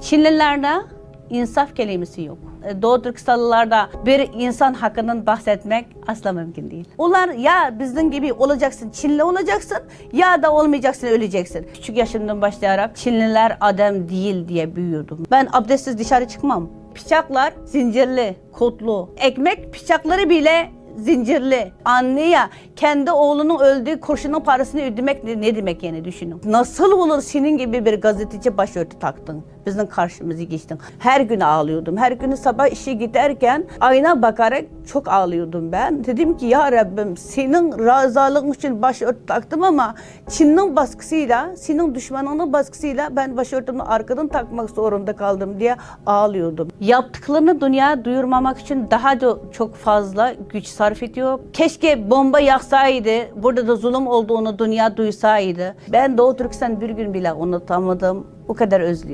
Çinlilerde insaf kelimesi yok. E, Doğu Türkistanlılarda bir insan hakkından bahsetmek asla mümkün değil. Onlar ya bizim gibi olacaksın, Çinli olacaksın ya da olmayacaksın, öleceksin. Küçük yaşımdan başlayarak Çinliler adam değil diye büyüyordum. Ben abdestsiz dışarı çıkmam. Bıçaklar zincirli, kotlu. Ekmek bıçakları bile zincirli. Anne ya kendi oğlunun öldüğü kurşunun parasını ödemek ne, ne demek yani düşünün. Nasıl olur senin gibi bir gazeteci başörtü taktın? Bizim karşımızı geçtin. Her gün ağlıyordum. Her gün sabah işe giderken ayna bakarak çok ağlıyordum ben. Dedim ki ya Rabbim senin razalığın için başörtü taktım ama Çin'in baskısıyla, senin düşmanının baskısıyla ben başörtümü arkadan takmak zorunda kaldım diye ağlıyordum. Yaptıklarını dünya duyurmamak için daha da çok fazla güç sarf ediyor. Keşke bomba yaksaydı, burada da zulüm olduğunu dünya duysaydı. Ben Doğu Türkistan bir gün bile unutamadım. O kadar özlüyorum.